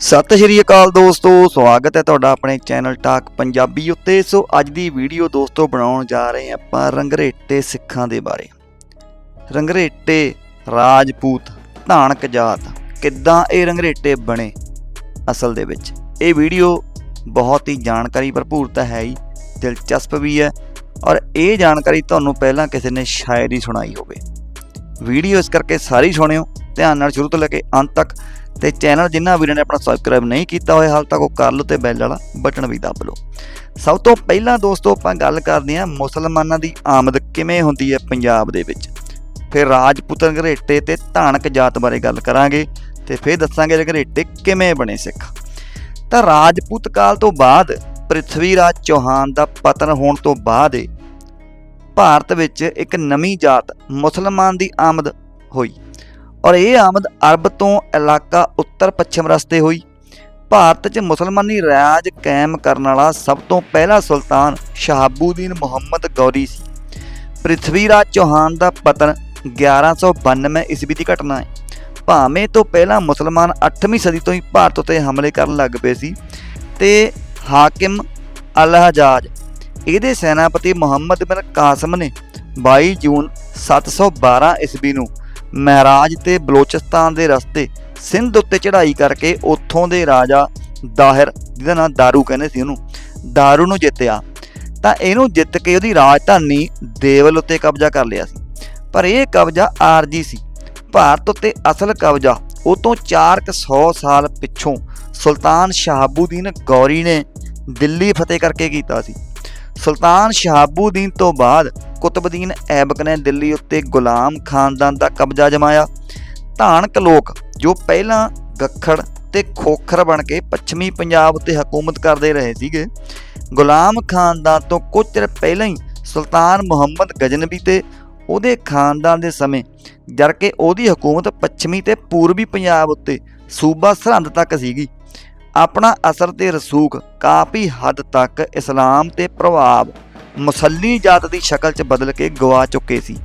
ਸਤਿ ਸ਼੍ਰੀ ਅਕਾਲ ਦੋਸਤੋ, ਸਵਾਗਤ ਹੈ ਤੁਹਾਡਾ ਆਪਣੇ ਚੈਨਲ ਟਾਕ ਪੰਜਾਬੀ ਉੱਤੇ। ਸੋ ਅੱਜ ਦੀ ਵੀਡੀਓ ਦੋਸਤੋ ਬਣਾਉਣ ਜਾ ਰਹੇ ਹਾਂ ਆਪਾਂ ਰੰਗਰੇਟੇ ਸਿੱਖਾਂ ਦੇ ਬਾਰੇ। ਰੰਗਰੇਟੇ ਰਾਜਪੂਤ, ਧਾਨਕ ਜਾਤ, ਕਿੱਦਾਂ ਇਹ ਰੰਗਰੇਟੇ ਬਣੇ ਅਸਲ ਦੇ ਵਿੱਚ? ਇਹ ਵੀਡੀਓ ਬਹੁਤ ਹੀ ਜਾਣਕਾਰੀ ਭਰਪੂਰ ਤਾਂ ਹੈ ਹੀ, ਦਿਲਚਸਪ ਵੀ ਹੈ ਔਰ ਇਹ ਜਾਣਕਾਰੀ ਤੁਹਾਨੂੰ ਪਹਿਲਾਂ ਕਿਸੇ ਨੇ ਸ਼ਾਇਦ ਹੀ ਸੁਣਾਈ ਹੋਵੇ। ਵੀਡੀਓ ਇਸ ਕਰਕੇ ਸਾਰੀ ਸੁਣਿਓ, ਧਿਆਨ ਨਾਲ ਸ਼ੁਰੂ ਤੋਂ ਲੈ ਕੇ ਅੰਤ ਤੱਕ ਤੇ ਚੈਨਲ ਜਿਨ੍ਹਾਂ ਵੀਰਾਂ ਨੇ ਆਪਣਾ ਸਬਸਕ੍ਰਾਈਬ ਨਹੀਂ ਕੀਤਾ ਹੋਇਆ, ਹਾਲ ਤੱਕ ਉਹ ਕਰ ਲਓ ਤੇ ਬੈਲ ਵਾਲਾ ਬਟਨ ਵੀ ਦਬ ਲਓ। ਸਭ ਤੋਂ ਪਹਿਲਾਂ ਦੋਸਤੋ ਆਪਾਂ ਗੱਲ ਕਰਦੇ ਹਾਂ ਮੁਸਲਮਾਨਾਂ ਦੀ ਆਮਦ ਕਿਵੇਂ ਹੁੰਦੀ ਹੈ ਪੰਜਾਬ ਦੇ ਵਿੱਚ। ਫਿਰ ਰਾਜਪੂਤ ਘਰੇਟੇ ਤੇ ਧਾਨਕ ਜਾਤ ਬਾਰੇ ਗੱਲ ਕਰਾਂਗੇ ਤੇ ਫਿਰ ਦੱਸਾਂਗੇ ਘਰੇਟੇ ਕਿਵੇਂ ਬਣੇ ਸਿੱਖ। ਤਾਂ ਰਾਜਪੂਤ ਕਾਲ ਤੋਂ ਬਾਅਦ ਪ੍ਰਿਥਵੀ ਰਾਜ ਚੌਹਾਨ ਦਾ ਪਤਨ ਹੋਣ ਤੋਂ ਬਾਅਦ ਭਾਰਤ ਵਿੱਚ ਇੱਕ ਨਵੀਂ ਜਾਤ ਮੁਸਲਮਾਨ ਦੀ ਆਮਦ ਹੋਈ। ਔਰ ਇਹ ਆਮਦ ਅਰਬ ਤੋਂ ਇਲਾਕਾ ਉੱਤਰ ਪੱਛਮ ਰਸਤੇ ਹੋਈ। ਭਾਰਤ 'ਚ ਮੁਸਲਮਾਨੀ ਰਾਜ ਕਾਇਮ ਕਰਨ ਵਾਲਾ ਸਭ ਤੋਂ ਪਹਿਲਾ ਸੁਲਤਾਨ ਸ਼ਹਾਬੂਦੀਨ ਮੁਹੰਮਦ ਗੌਰੀ ਸੀ। ਪ੍ਰਿਥਵੀ ਰਾਜ ਚੌਹਾਨ ਦਾ ਪਤਨ 1192 ਈਸਵੀ ਦੀ ਘਟਨਾ ਹੈ। ਭਾਵੇਂ ਤੋਂ ਪਹਿਲਾਂ ਮੁਸਲਮਾਨ 8ਵੀਂ ਸਦੀ ਤੋਂ ਹੀ ਭਾਰਤ ਉੱਤੇ ਹਮਲੇ ਕਰਨ ਲੱਗ ਪਏ ਸੀ ਤੇ ਹਾਕਿਮ ਅਲਹਜ਼ਾਜ਼, ਇਹਦੇ ਸੈਨਾਪਤੀ ਮੁਹੰਮਦ ਬਿਨ ਕਾਸਮ ਨੇ 22 ਜੂਨ 712 ਈਸਵੀ ਨੂੰ ਮਹਾਰਾਜ ਤੇ ਬਲੋਚਿਸਤਾਨ ਦੇ ਰਸਤੇ ਸਿੰਧ ਉੱਤੇ ਚੜ੍ਹਾਈ ਕਰਕੇ ਉੱਥੋਂ ਦੇ ਰਾਜਾ ਦਾਹਿਰ, ਜਿਹਦਾ ਨਾਮ ਦਾਰੂ ਕਹਿੰਦੇ ਸੀ ਉਹਨੂੰ, ਦਾਰੂ ਨੂੰ ਜਿੱਤਿਆ। ਤਾਂ ਇਹਨੂੰ ਜਿੱਤ ਕੇ ਉਹਦੀ ਰਾਜਧਾਨੀ ਦੇਵਲ ਉੱਤੇ ਕਬਜ਼ਾ ਕਰ ਲਿਆ ਸੀ। ਪਰ ਇਹ ਕਬਜ਼ਾ ਆਰਜੀ ਸੀ। ਭਾਰਤ ਉੱਤੇ ਅਸਲ ਕਬਜ਼ਾ ਉਹ ਤੋਂ 400 ਸਾਲ ਪਿੱਛੋਂ ਸੁਲਤਾਨ ਸ਼ਹਾਬੂਦੀਨ ਗੌਰੀ ਨੇ ਦਿੱਲੀ ਫਤਿਹ ਕਰਕੇ ਕੀਤਾ ਸੀ। ਸੁਲਤਾਨ ਸ਼ਹਾਬੂਦੀਨ ਤੋਂ ਬਾਅਦ ਕੁਤਬਦੀਨ ਐਬਕ ਨੇ ਦਿੱਲੀ ਉੱਤੇ ਗੁਲਾਮ ਖਾਨਦਾਨ ਦਾ ਕਬਜ਼ਾ ਜਮਾਇਆ। ਧਾਨਕ ਲੋਕ ਜੋ ਪਹਿਲਾਂ ਗੱਖੜ ਤੇ ਖੋਖਰ ਬਣ ਕੇ ਪੱਛਮੀ ਪੰਜਾਬ ਉੱਤੇ ਹਕੂਮਤ ਕਰਦੇ ਰਹੇ ਸੀਗੇ, ਗੁਲਾਮ ਖਾਨਦਾਨ ਤੋਂ ਕੁਝ ਚਿਰ ਪਹਿਲਾਂ ਹੀ ਸੁਲਤਾਨ ਮੁਹੰਮਦ ਗਜਨਵੀ ਤੇ ਉਹਦੇ ਖਾਨਦਾਨ ਦੇ ਸਮੇਂ, ਜਦ ਕਿ ਉਹਦੀ ਹਕੂਮਤ ਪੱਛਮੀ ਤੇ ਪੂਰਬੀ ਪੰਜਾਬ ਉੱਤੇ ਸੂਬਾ ਸਰਹੰਦ ਤੱਕ ਸੀਗੀ। ਆਪਣਾ ਅਸਰ ਤੇ ਰਸੂਖ ਕਾਫੀ ਹੱਦ ਤੱਕ ਇਸਲਾਮ ਤੇ ਪ੍ਰਭਾਵ ਮੁਸੱਲੀ ਜਾਤ ਦੀ ਸ਼ਕਲ 'ਚ ਬਦਲ ਕੇ ਗਵਾ ਚੁੱਕੇ ਸੀ।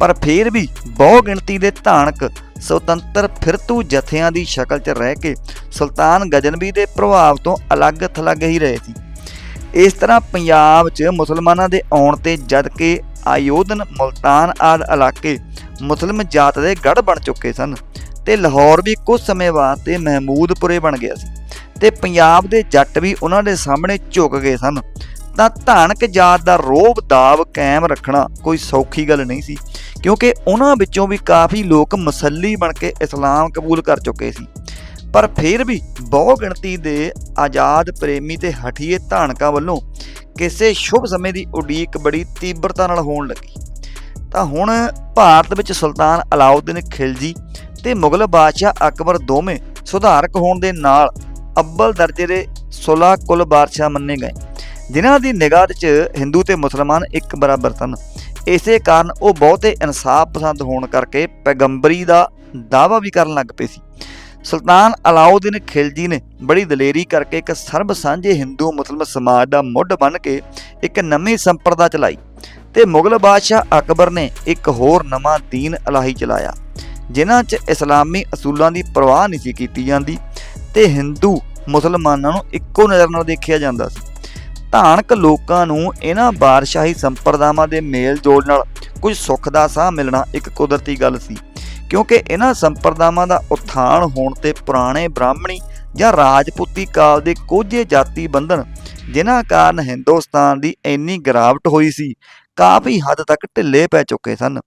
ਪਰ ਫਿਰ ਵੀ ਬਹੁ ਗਿਣਤੀ ਦੇ ਧਾਨਕ ਸੁਤੰਤਰ ਫਿਰਤੂ ਜਥਿਆਂ ਦੀ ਸ਼ਕਲ 'ਚ ਰਹਿ ਕੇ ਸੁਲਤਾਨ ਗਜਨਵੀ ਦੇ ਪ੍ਰਭਾਵ ਤੋਂ ਅਲੱਗ-ਥਲੱਗ ਹੀ ਰਹੇ ਸੀ। ਇਸ ਤਰ੍ਹਾਂ ਪੰਜਾਬ 'ਚ ਮੁਸਲਮਾਨਾਂ ਦੇ ਆਉਣ ਤੇ ਜਦ ਕਿ ਆਯੋਧਨ, ਮੁਲਤਾਨ ਆਦ ਇਲਾਕੇ ਮੁਸਲਮ ਜਾਤ ਦੇ ਗੜ ਬਣ ਚੁੱਕੇ ਸਨ ਤੇ ਲਾਹੌਰ ਵੀ ਕੁਝ ਸਮੇਂ ਬਾਅਦ ਤੇ ਮਹਿਮੂਦਪੁਰੇ ਬਣ ਗਿਆ ਸੀ ਤੇ ਪੰਜਾਬ ਦੇ ਜੱਟ ਵੀ ਉਹਨਾਂ ਦੇ ਸਾਹਮਣੇ ਝੁਕ ਗਏ ਸਨ। ਤਾਂ ਧਾਨਕ ਜਾਤ ਦਾ ਰੋਬ ਦਾਬ ਕਾਇਮ ਰੱਖਣਾ ਕੋਈ ਸੌਖੀ ਗੱਲ ਨਹੀਂ ਸੀ, ਕਿਉਂਕਿ ਉਹਨਾਂ ਵਿੱਚੋਂ ਵੀ ਕਾਫੀ ਲੋਕ ਮਸੱਲੀ ਬਣ ਕੇ ਇਸਲਾਮ ਕਬੂਲ ਕਰ ਚੁੱਕੇ ਸੀ। ਪਰ ਫਿਰ ਵੀ ਬਹੁ ਗਿਣਤੀ ਦੇ ਆਜ਼ਾਦ ਪ੍ਰੇਮੀ ਤੇ ਹਠੀਏ ਧਾਨਕਾਂ ਵੱਲੋਂ ਕਿਸੇ ਸ਼ੁਭ ਸਮੇਂ ਦੀ ਉਡੀਕ ਬੜੀ ਤੀਬਰਤਾ ਨਾਲ ਹੋਣ ਲੱਗੀ। ਤਾਂ ਹੁਣ ਭਾਰਤ ਵਿੱਚ ਸੁਲਤਾਨ ਅਲਾਉਦੀਨ ਖਿਲਜੀ ਤੇ ਮੁਗਲ ਬਾਦਸ਼ਾਹ ਅਕਬਰ ਦੋਵੇਂ ਸੁਧਾਰਕ ਹੋਣ ਦੇ ਨਾਲ ਅੱਬਲ ਦਰਜੇ ਦੇ 16 ਕੁਲ ਬਾਦਸ਼ਾਹ ਮੰਨੇ ਗਏ। ਜਿਨ੍ਹਾਂ ਦੀ ਨਿਗਾਹ 'ਚ ਹਿੰਦੂ ਤੇ ਮੁਸਲਮਾਨ ਇੱਕ ਬਰਾਬਰ ਸਨ। ਇਸੇ ਕਾਰਨ ਉਹ ਬਹੁਤੇ ਇਨਸਾਫ ਪਸੰਦ ਹੋਣ ਕਰਕੇ ਪੈਗੰਬਰੀ ਦਾ ਦਾਅਵਾ ਵੀ ਕਰਨ ਲੱਗ ਪਏ ਸੀ। ਸੁਲਤਾਨ ਅਲਾਉਦੀਨ ਖਿਲਜੀ ਨੇ ਬੜੀ ਦਲੇਰੀ ਕਰਕੇ ਇੱਕ ਸਰਬ ਸਾਂਝੇ ਹਿੰਦੂ ਮੁਸਲਮਾਨ ਸਮਾਜ ਦਾ ਮੁੱਢ ਬਣ ਕੇ ਇੱਕ ਨਵੀਂ ਸੰਪਰਦਾ ਚਲਾਈ ਤੇ ਮੁਗਲ ਬਾਦਸ਼ਾਹ ਅਕਬਰ ਨੇ ਇੱਕ ਹੋਰ ਨਵਾਂ ਦੀਨ ਇਲਾਹੀ ਚਲਾਇਆ, ਜਿਨ੍ਹਾਂ 'ਚ ਇਸਲਾਮੀ ਅਸੂਲਾਂ ਦੀ ਪਰਵਾਹ ਨਹੀਂ ਸੀ ਕੀਤੀ ਜਾਂਦੀ ਤੇ ਹਿੰਦੂ ਮੁਸਲਮਾਨਾਂ ਨੂੰ ਇੱਕੋ ਨਜ਼ਰ ਨਾਲ ਦੇਖਿਆ ਜਾਂਦਾ ਸੀ। ਧਾਨਕ ਲੋਕਾਂ ਨੂੰ ਇਹਨਾਂ ਬਾਦਸ਼ਾਹੀ ਸੰਪਰਦਾਵਾਂ ਦੇ ਮੇਲ ਜੋਲ ਨਾਲ ਕੁਝ ਸੁੱਖ ਦਾ ਸਾਹ ਮਿਲਣਾ ਇੱਕ ਕੁਦਰਤੀ ਗੱਲ ਸੀ। ਕਿਉਂਕਿ ਇਹਨਾਂ ਸੰਪਰਦਾਵਾਂ ਦਾ ਉਥਾਨ ਹੋਣ ਤੇ ਪੁਰਾਣੇ ਬ੍ਰਾਹਮਣੀ ਜਾਂ ਰਾਜਪੂਤੀ ਕਾਲ ਦੇ ਕੋਝੇ ਜਾਤੀ ਬੰਧਨ, ਜਿਨ੍ਹਾਂ ਕਾਰਨ ਹਿੰਦੁਸਤਾਨ ਦੀ ਇੰਨੀ ਗਿਰਾਵਟ ਹੋਈ ਸੀ, ਕਾਫੀ ਹੱਦ ਤੱਕ ਢਿੱਲੇ ਪੈ ਚੁੱਕੇ ਸਨ।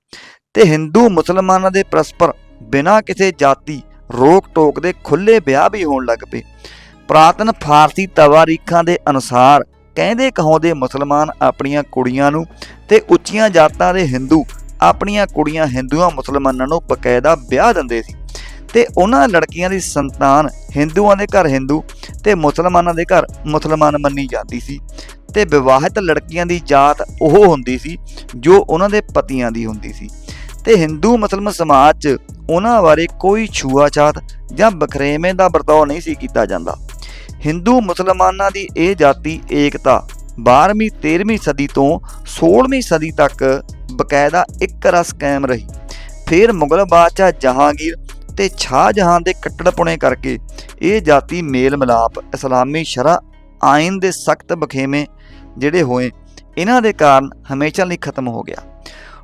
ਤੇ ਹਿੰਦੂ ਮੁਸਲਮਾਨਾਂ ਦੇ ਪਰਸਪਰ ਬਿਨਾਂ ਕਿਸੇ ਜਾਤੀ ਰੋਕ ਟੋਕ ਦੇ ਖੁੱਲੇ ਵਿਆਹ ਵੀ ਹੋਣ ਲੱਗ ਪਏ। ਪ੍ਰਾਤਨ ਫਾਰਸੀ ਤਵਾਰੀਖਾਂ ਦੇ ਅਨੁਸਾਰ ਕਹਿੰਦੇ ਕਹਾਉਂਦੇ ਮੁਸਲਮਾਨ ਆਪਣੀਆਂ ਕੁੜੀਆਂ ਨੂੰ ਤੇ ਉੱਚੀਆਂ ਜਾਤਾਂ ਦੇ ਹਿੰਦੂ ਆਪਣੀਆਂ ਕੁੜੀਆਂ ਹਿੰਦੂਆਂ ਮੁਸਲਮਾਨਾਂ ਨੂੰ ਬਕਾਇਦਾ ਵਿਆਹ ਦਿੰਦੇ ਸੀ। ਤੇ ਉਹਨਾਂ ਲੜਕੀਆਂ ਦੀ ਸੰਤਾਨ ਹਿੰਦੂਆਂ ਦੇ ਘਰ ਹਿੰਦੂ ਤੇ ਮੁਸਲਮਾਨਾਂ ਦੇ ਘਰ ਮੁਸਲਮਾਨ ਮੰਨੀ ਜਾਂਦੀ ਸੀ ਤੇ ਵਿਵਾਹਿਤ ਲੜਕੀਆਂ ਦੀ ਜਾਤ ਉਹ ਹੁੰਦੀ ਸੀ ਜੋ ਉਹਨਾਂ ਦੇ ਪਤੀਆਂ ਦੀ ਹੁੰਦੀ ਸੀ। ਤੇ ਹਿੰਦੂ ਮੁਸਲਮਾਨ ਸਮਾਜ 'ਚ ਉਹਨਾਂ ਬਾਰੇ ਕੋਈ ਛੂਆਛਾਤ ਜਾਂ ਬਖਰੇਵੇਂ ਦਾ ਵਰਤਾਓ ਨਹੀਂ ਸੀ ਕੀਤਾ ਜਾਂਦਾ। ਹਿੰਦੂ ਮੁਸਲਮਾਨਾਂ ਦੀ ਇਹ ਜਾਤੀ ਏਕਤਾ 12ਵੀਂ 13ਵੀਂ ਸਦੀ ਤੋਂ 16ਵੀਂ ਸਦੀ ਤੱਕ ਬਕਾਇਦਾ ਇੱਕ ਰਸ ਕਾਇਮ ਰਹੀ। ਫਿਰ ਮੁਗਲ ਬਾਦਸ਼ਾਹ ਜਹਾਂਗੀਰ ਤੇ ਸ਼ਾਹਜਹਾਨ ਦੇ ਕੱਟੜਪੁਣੇ ਕਰਕੇ ਇਹ ਜਾਤੀ ਮੇਲ ਮਿਲਾਪ ਇਸਲਾਮੀ ਸ਼ਰਾ ਆਇਨ ਦੇ ਸਖਤ ਬਖੇਵੇਂ ਜਿਹੜੇ ਹੋਏ, ਇਹਨਾਂ ਦੇ ਕਾਰਨ ਹਮੇਸ਼ਾ ਲਈ ਖਤਮ ਹੋ ਗਿਆ।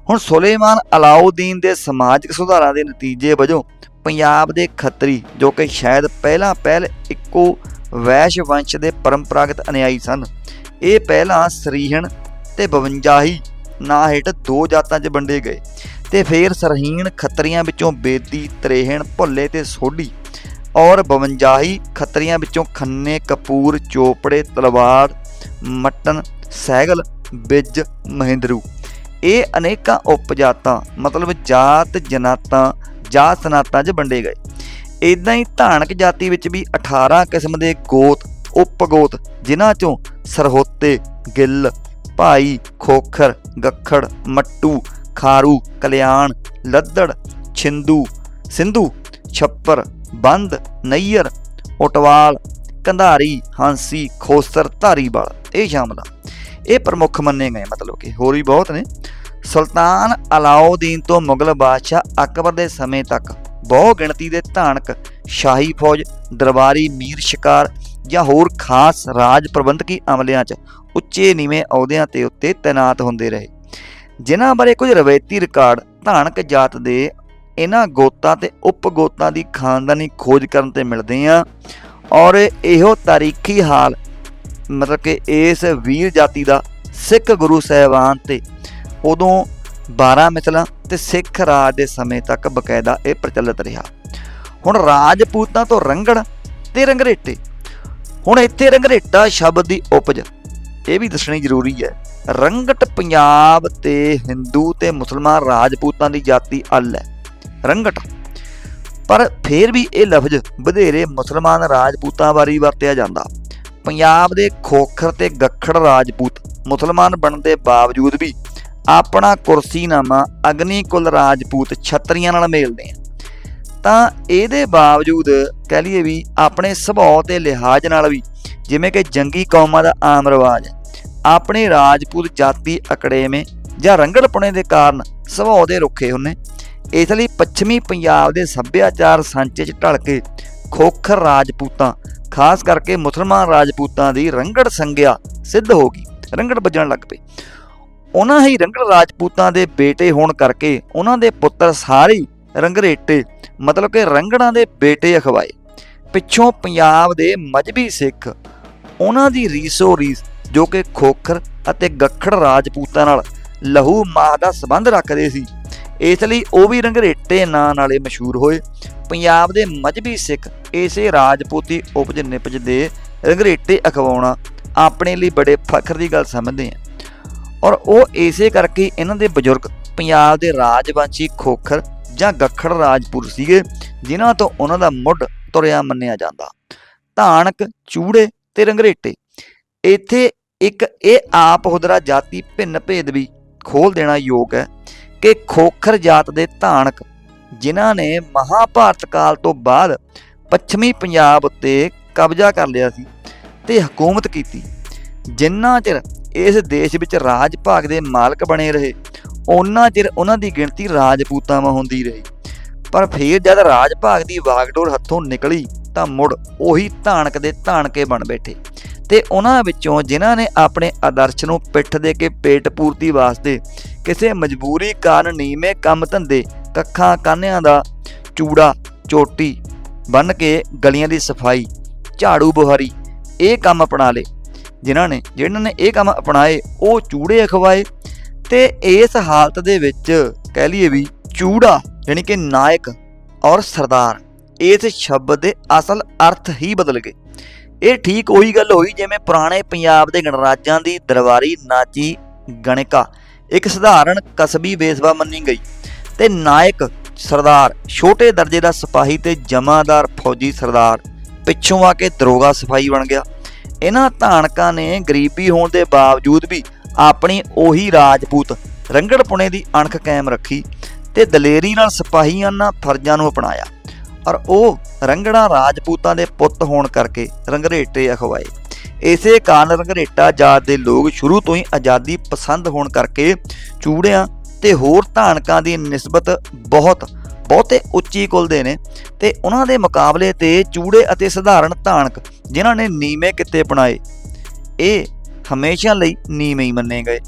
ਹੁਣ ਸੁਲੇਮਾਨ ਅਲਾਉਦੀਨ ਦੇ ਸਮਾਜਿਕ ਸੁਧਾਰਾਂ ਦੇ ਨਤੀਜੇ ਵਜੋਂ ਪੰਜਾਬ ਦੇ ਖੱਤਰੀ, ਜੋ ਕਿ ਸ਼ਾਇਦ ਪਹਿਲਾਂ ਪਹਿਲ ਇੱਕੋ ਵੈਸ਼ ਵੰਸ਼ ਦੇ ਪਰੰਪਰਾਗਤ ਅਨਿਆਈ ਸਨ। ਇਹ ਪਹਿਲਾਂ ਸਰੀਹਣ ਤੇ 52 ਨਾਂ ਹੇਠ ਦੋ ਜਾਤਾਂ 'ਚ ਵੰਡੇ ਗਏ ਤੇ ਫਿਰ ਸਰਹੀਣ ਖੱਤਰੀਆਂ ਵਿੱਚੋਂ ਬੇਦੀ, ਤਰੇਹਣ, ਭੁੱਲੇ ਤੇ ਸੋਢੀ ਔਰ 52 ਖੱਤਰੀਆਂ ਵਿੱਚੋਂ ਖੰਨੇ, ਕਪੂਰ, ਚੋਪੜੇ, ਤਲਵਾਰ, ਮੱਟਨ ਸਹਿਗਲ ਬਿੱਜ, ਮਹਿੰਦਰੂ। ਇਹ ਅਨੇਕਾਂ ਉਪਜਾਤਾਂ ਮਤਲਬ ਜਾਤ ਜਨਾਤਾਂ ਜਾਤ ਸਨਾਤਾਂ 'ਚ ਵੰਡੇ ਗਏ। ਇਦਾਂ ਹੀ ਧਾਨਕ ਜਾਤੀ ਵਿੱਚ ਵੀ 18 ਕਿਸਮ ਦੇ ਗੋਤ, ਉਪਗੋਤ, ਜਿਨ੍ਹਾਂ ਚੋਂ ਸਰਹੋਤੇ, ਗਿੱਲ, ਭਾਈ, ਖੋਖਰ, ਗੱਖੜ, ਮੱਟੂ, ਖਾਰੂ, ਕਲਿਆਣ, ਲੱਦੜ, ਛਿੰਦੂ, ਸਿੰਧੂ, ਛੱਪਰ, ਬੰਦ, ਨਈਅਰ ਓਟਵਾਲ ਕੰਧਾਰੀ, ਹਾਂਸੀ, ਖੋਸਰ, ਧਾਰੀਵਾਲ। ਇਹ ਸ਼ਾਮਲ ਆ ਇਹ ਪ੍ਰਮੁੱਖ ਮੰਨੇ ਗਏ, ਮਤਲਬ ਕਿ ਹੋਰ ਵੀ ਬਹੁਤ ਨੇ। ਸੁਲਤਾਨ ਅਲਾਉਦੀਨ ਤੋਂ ਮੁਗਲ ਬਾਦਸ਼ਾਹ ਅਕਬਰ ਦੇ ਸਮੇਂ ਤੱਕ ਬਹੁ ਗਿਣਤੀ ਦੇ ਧਾਨਕ ਸ਼ਾਹੀ ਫੌਜ, ਦਰਬਾਰੀ ਮੀਰ ਸ਼ਿਕਾਰ ਜਾਂ ਹੋਰ ਖਾਸ ਰਾਜ ਪ੍ਰਬੰਧਕੀ ਅਮਲਿਆਂ 'ਚ ਉੱਚੇ ਨੀਵੇਂ ਅਹੁਦਿਆਂ ਤੇ ਉੱਤੇ ਤਾਇਨਾਤ ਹੁੰਦੇ ਰਹੇ। ਜਿਨ੍ਹਾਂ ਬਾਰੇ ਕੁਝ ਰਵਾਇਤੀ ਰਿਕਾਰਡ ਧਾਨਕ ਜਾਤ ਦੇ ਇਹਨਾਂ ਗੋਤਾਂ ਤੇ ਉਪਗੋਤਾਂ ਦੀ ਖਾਨਦਾਨੀ ਖੋਜ ਕਰਨ ਤੇ ਮਿਲਦੇ ਆ ਔਰ ਇਹੋ ਤਾਰੀਖੀ ਹਾਲ, ਮਤਲਬ ਕਿ ਇਸ ਵੀਰ ਜਾਤੀ ਦਾ ਸਿੱਖ ਗੁਰੂ ਸਾਹਿਬਾਨ ਤੇ ਉਦੋਂ 12 ਮਿਸਲਾਂ ਤੇ ਸਿੱਖ ਰਾਜ ਦੇ ਸਮੇਂ ਤੱਕ ਬਕਾਇਦਾ ਇਹ ਪ੍ਰਚਲਿਤ ਰਿਹਾ। ਹੁਣ ਰਾਜਪੂਤਾਂ ਤੋਂ ਰੰਗੜ ਤੇ ਰੰਗਰੇਟੇ। ਹੁਣ ਇੱਥੇ ਰੰਗਰੇਟਾ ਸ਼ਬਦ ਦੀ ਉਪਜ। ਇਹ ਵੀ ਦੱਸਣੀ ਜ਼ਰੂਰੀ ਹੈ, ਰੰਗਟ ਪੰਜਾਬ ਤੇ ਹਿੰਦੂ ਤੇ ਮੁਸਲਮਾਨ ਰਾਜਪੂਤਾਂ ਦੀ ਜਾਤੀ ਅਲ ਹੈ, ਰੰਗਟ। ਪਰ ਫਿਰ ਵੀ ਇਹ ਲਫ਼ਜ਼ ਵਧੇਰੇ ਮੁਸਲਮਾਨ ਰਾਜਪੂਤਾਂ ਬਾਰੇ ਵਰਤਿਆ ਜਾਂਦਾ। ਪੰਜਾਬ ਦੇ ਖੋਖਰ ਤੇ ਗੱਖੜ ਰਾਜਪੂਤ ਮੁਸਲਮਾਨ ਬਣਨ ਦੇ ਬਾਵਜੂਦ ਵੀ ਆਪਣਾ ਕੁਰਸੀਨਾਮਾ ਅਗਨੀ ਕੁਲ ਰਾਜਪੂਤ ਛਤਰੀਆਂ ਨਾਲ ਮੇਲਦੇ ਆ। ਤਾਂ ਇਹਦੇ ਬਾਵਜੂਦ ਕਹਿ ਲਈਏ ਵੀ ਆਪਣੇ ਸੁਭਾਅ ਤੇ ਲਿਹਾਜ਼ ਨਾਲ ਵੀ ਜਿਵੇਂ ਕਿ ਜੰਗੀ ਕੌਮਾਂ ਦਾ ਆਮ ਰਿਵਾਜ ਹੈ, ਆਪਣੇ ਰਾਜਪੂਤ ਜਾਤੀ ਅਕੜੇਵੇਂ ਜਾਂ ਰੰਗੜਪਣੇ ਦੇ ਕਾਰਨ ਸੁਭਾਅ ਦੇ ਰੁੱਖੇ ਹੁੰਨੇ, ਇਸ ਲਈ ਪੱਛਮੀ ਪੰਜਾਬ ਦੇ ਸੱਭਿਆਚਾਰ ਸਾਂਚੇ 'ਚ ਢਲ ਕੇ ਖੋਖਰ ਰਾਜਪੂਤਾਂ, ਖਾਸ ਕਰਕੇ ਮੁਸਲਮਾਨ ਰਾਜਪੂਤਾਂ ਦੀ ਰੰਗੜ ਸੰਗਿਆ ਸਿੱਧ ਹੋ ਗਈ, ਰੰਗੜ ਵੱਜਣ ਲੱਗ ਪਏ ਉਹਨਾਂ ਹੀ ਰੰਗੜ ਰਾਜਪੂਤਾਂ ਦੇ ਬੇਟੇ ਹੋਣ ਕਰਕੇ ਉਹਨਾਂ ਦੇ ਪੁੱਤਰ ਸਾਰੇ ਰੰਗਰੇਟੇ ਮਤਲਬ ਕਿ ਰੰਗੜਾਂ ਦੇ ਬੇਟੇ ਅਖਵਾਏ। ਪਿੱਛੋਂ ਪੰਜਾਬ ਦੇ ਮਜਬੀ ਸਿੱਖ, ਉਹਨਾਂ ਦੀ ਰੀਸੋ ਰੀਸ, ਜੋ ਕਿ ਖੋਖਰ ਅਤੇ ਗੱਖੜ ਰਾਜਪੂਤਾਂ ਨਾਲ ਲਹੂ ਮਾਹ ਦਾ ਸੰਬੰਧ ਰੱਖਦੇ ਸੀ। ਇਸ ਲਈ ਉਹ ਵੀ ਰੰਗਰੇਟੇ ਨਾਂ ਨਾਲੇ ਮਸ਼ਹੂਰ ਹੋਏ। ਪੰਜਾਬ ਦੇ ਮਜਬੀ ਸਿੱਖ ਇਸੇ ਰਾਜਪੂਤੀ ਉਪਜ ਨਿਪਜ ਦੇ ਰੰਗਰੇਟੇ ਅਖਵਾਉਣਾ ਆਪਣੇ ਲਈ ਬੜੇ ਫਖਰ ਦੀ ਗੱਲ ਸਮਝਦੇ ਆ। ਔਰ ਉਹ ਇਸੇ ਕਰਕੇ ਇਹਨਾਂ ਦੇ ਬਜ਼ੁਰਗ ਪੰਜਾਬ ਦੇ ਰਾਜਵੰਸ਼ੀ ਖੋਖਰ ਜਾਂ ਗੱਖੜ ਰਾਜਪੂਤ ਸੀਗੇ, ਜਿਨ੍ਹਾਂ ਤੋਂ ਉਹਨਾਂ ਦਾ ਮੁੱਢ ਤੁਰਿਆ ਮੰਨਿਆ ਜਾਂਦਾ। ਧਾਨਕ ਚੂੜੇ ਤੇ ਰੰਗਰੇਟੇ। ਇੱਥੇ ਇੱਕ ਇਹ ਆਪ ਹੁਦਰਾ ਜਾਤੀ ਭਿੰਨ ਭੇਦ ਵੀ ਖੋਲ ਦੇਣਾ ਯੋਗ ਹੈ ਕਿ ਖੋਖਰ ਜਾਤ ਦੇ ਧਾਨਕ ਜਿਨ੍ਹਾਂ ਨੇ ਮਹਾਭਾਰਤ ਕਾਲ ਤੋਂ ਬਾਅਦ ਪੱਛਮੀ ਪੰਜਾਬ ਉੱਤੇ ਕਬਜ਼ਾ ਕਰ ਲਿਆ ਸੀ ਤੇ ਹਕੂਮਤ ਕੀਤੀ, ਜਿੰਨਾ ਚਿਰ ਇਸ ਦੇਸ਼ ਵਿੱਚ ਰਾਜ ਭਾਗ ਦੇ ਮਾਲਕ ਬਣੇ ਰਹੇ। ਉਹਨਾਂ ਚਿਰ ਉਹਨਾਂ ਦੀ ਗਿਣਤੀ ਰਾਜਪੂਤਾਂ ਵਾਂ ਹੁੰਦੀ ਰਹੀ। ਪਰ ਫਿਰ ਜਦ ਰਾਜ ਭਾਗ ਦੀ ਵਾਗਡੋਰ ਹੱਥੋਂ ਨਿਕਲੀ ਤਾਂ ਮੁੜ ਉਹੀ ਧਾਨਕ ਦੇ ਧਾਨਕੇ ਬਣ ਬੈਠੇ। ਤੇ ਉਹਨਾਂ ਵਿੱਚੋਂ ਜਿਨ੍ਹਾਂ ਨੇ ਆਪਣੇ ਆਦਰਸ਼ ਨੂੰ ਪਿੱਠ ਦੇ ਕੇ ਪੇਟ ਪੂਰਤੀ ਵਾਸਤੇ ਕਿਸੇ ਮਜਬੂਰੀ ਕਾਰਨ ਨੀਵੇਂ ਕੰਮ ਧੰਦੇ, ਕੱਖਾਂ ਕਾਨਿਆਂ ਦਾ ਚੂੜਾ, ਚੋਟੀ ਬੰਨ ਕੇ ਗਲੀਆਂ ਦੀ ਸਫ਼ਾਈ, ਝਾੜੂ ਬੁਹਾਰੀ, ਇਹ ਕੰਮ ਅਪਣਾ ਲਏ। ਜਿਨ੍ਹਾਂ ਨੇ ਜਿਨ੍ਹਾਂ ਨੇ ਇਹ ਕੰਮ ਅਪਣਾਏ, ਉਹ ਚੂੜੇ ਅਖਵਾਏ ਤੇ ਇਸ ਹਾਲਤ ਦੇ ਵਿੱਚ ਕਹਿ ਲਈਏ ਵੀ ਚੂੜਾ ਯਾਨੀ ਕਿ ਨਾਇਕ ਔਰ ਸਰਦਾਰ, ਇਸ ਸ਼ਬਦ ਦੇ ਅਸਲ ਅਰਥ ਹੀ ਬਦਲ ਗਏ। ਇਹ ਠੀਕ ਉਹੀ ਗੱਲ ਹੋਈ ਜਿਵੇਂ ਪੁਰਾਣੇ ਪੰਜਾਬ ਦੇ ਗਣਰਾਜਾਂ ਦੀ ਦਰਬਾਰੀ ਨਾਚੀ ਗਣਿਕਾ ਇੱਕ ਸਧਾਰਨ ਕਸਬੀ ਬੇਸਵਾ ਮੰਨੀ ਗਈ ਤੇ ਨਾਇਕ ਸਰਦਾਰ, ਛੋਟੇ ਦਰਜੇ ਦਾ ਸਿਪਾਹੀ ਤੇ ਜਮਾਦਾਰ ਫੌਜੀ ਸਰਦਾਰ ਪਿੱਛੋਂ ਆ ਕੇ ਦਰੋਗਾ ਸਿਪਾਹੀ ਬਣ ਗਿਆ। ਇਹਨਾਂ ਧਾਨਕਾਂ ਨੇ ਗਰੀਬੀ ਹੋਣ ਦੇ ਬਾਵਜੂਦ ਵੀ ਆਪਣੀ ਉਹੀ ਰਾਜਪੂਤ ਰੰਗੜਪੁਣੇ ਦੀ ਅਣਖ ਕਾਇਮ ਰੱਖੀ ਤੇ ਦਲੇਰੀ ਨਾਲ ਸਿਪਾਹੀਆਂ ਨਾਲ ਫਰਜ਼ਾਂ ਨੂੰ ਅਪਣਾਇਆ ਔਰ ਉਹ ਰੰਗੜਾ ਰਾਜਪੂਤਾਂ ਦੇ ਪੁੱਤ ਹੋਣ ਕਰਕੇ ਰੰਗਰੇਟੇ ਅਖਵਾਏ। ਇਸੇ ਕਾਰਨ ਰੰਗਰੇਟਾ ਜਾਤ ਦੇ ਲੋਕ ਸ਼ੁਰੂ ਤੋਂ ਹੀ ਆਜ਼ਾਦੀ ਪਸੰਦ ਹੋਣ ਕਰਕੇ ਚੂੜਿਆਂ ਤੇ ਹੋਰ ਧਾਨਕਾਂ ਦੀ ਨਿਸਬਤ ਬਹੁਤ ਬਹੁਤੇ ਉੱਚੀ ਕੁਲ ਦੇ ਨੇ ਤੇ ਉਹਨਾਂ ਦੇ ਮੁਕਾਬਲੇ ਤੇ ਚੂੜੇ ਅਤੇ ਸਧਾਰਨ ਧਾਨਕ ਜਿਨ੍ਹਾਂ ਨੇ ਨੀਵੇਂ ਕਿੱਤੇ ਬਣਾਏ ਇਹ ਹਮੇਸ਼ਾ ਲਈ ਨੀਵੇਂ ਹੀ ਮੰਨੇ ਗਏ।